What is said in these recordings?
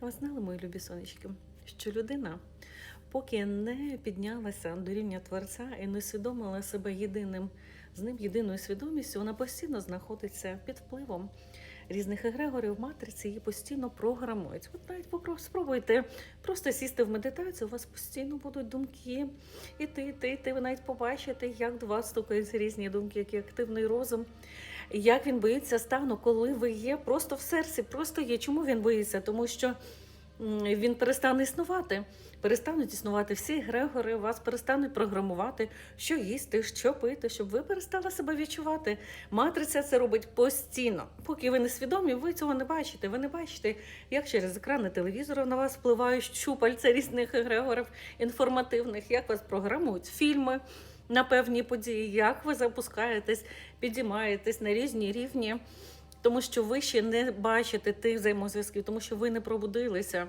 Ви знали, мої любі сонечки, що людина, поки не піднялася до рівня Творця і не усвідомила себе єдиним з ним, єдиною свідомістю, вона постійно знаходиться під впливом різних егрегорів матриці, її постійно програмують. От навіть спробуйте просто сісти в медитацію, у вас постійно будуть думки, іти, іти, іти. Ви навіть побачите, як до вас стукаються різні думки, який активний розум. Як він боїться стану, коли ви є просто в серці, просто є. Чому він боїться? Тому що він перестане існувати. Перестануть існувати всі грегори, вас перестануть програмувати, що їсти, що пити, щоб ви перестали себе відчувати. Матриця це робить постійно. Поки ви не свідомі, ви цього не бачите. Ви не бачите, як через екрани телевізора на вас впливають щупальця різних егрегорів інформативних, як вас програмують фільми на певні події, як ви запускаєтесь, підіймаєтесь на різні рівні, тому що ви ще не бачите тих взаємозв'язків, тому що ви не пробудилися.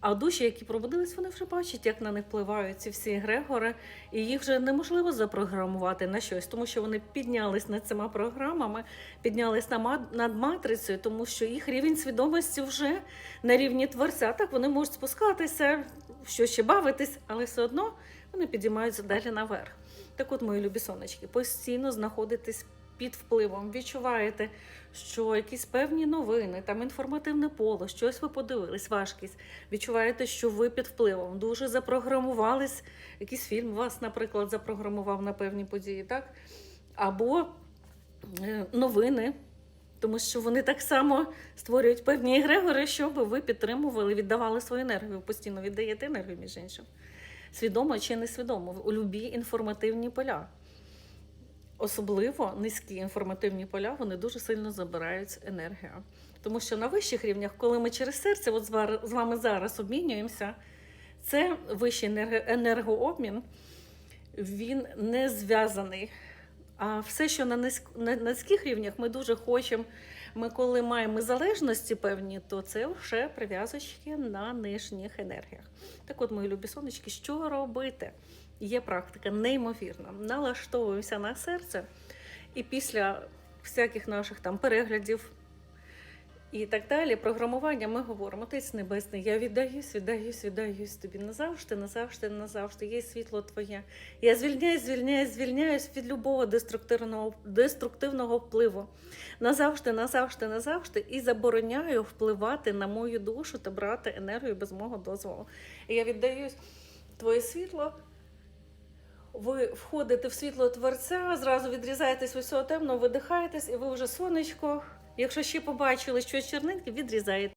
А душі, які пробудились, вони вже бачать, як на них впливають ці всі егрегори, і їх вже неможливо запрограмувати на щось, тому що вони піднялись над цими програмами, піднялись на над матрицею, тому що їх рівень свідомості вже на рівні творця. Так вони можуть спускатися, що ще бавитись, але все одно вони підіймаються далі наверх. Так от, мої любі сонечки, постійно знаходитесь під впливом, відчуваєте, що якісь певні новини, там інформативне поле, щось ви подивились, важкість. Відчуваєте, що ви під впливом, дуже запрограмувались. Якийсь фільм вас, наприклад, запрограмував на певні події, так? Або е, новини. Тому що вони так само створюють певні егрегори, щоб ви підтримували, віддавали свою енергію. Постійно віддаєте енергію, між іншим. Свідомо чи несвідомо, у любі інформативні поля. Особливо низькі інформативні поля вони дуже сильно забирають енергію. Тому що на вищих рівнях, коли ми через серце, от з вами зараз обмінюємося, це вищий енерго- енергообмін, він не зв'язаний. А все, що на низьк- на низьких рівнях, ми дуже хочемо. Ми коли маємо залежності певні, то це вже прив'язочки на нижніх енергіях. Так от, мої любі сонечки, що робити? Є практика неймовірна. Налаштовуємося на серце, і після всяких наших там переглядів і так далі, програмування, ми говоримо, Отець Небесний, я віддаюсь, віддаюсь, віддаюсь тобі назавжди, назавжди, назавжди. Є світло Твоє. Я звільняюсь, звільняюсь, звільняюсь від любого деструктивного, деструктивного впливу. Назавжди, назавжди, назавжди, і забороняю впливати на мою душу та брати енергію без мого дозволу. Я віддаюсь Твоє світло. Ви входите в світло Творця, зразу відрізаєтесь від всього темного, видихаєтесь, і ви вже сонечко. Якщо ще побачили щось чернинки, відрізаєте.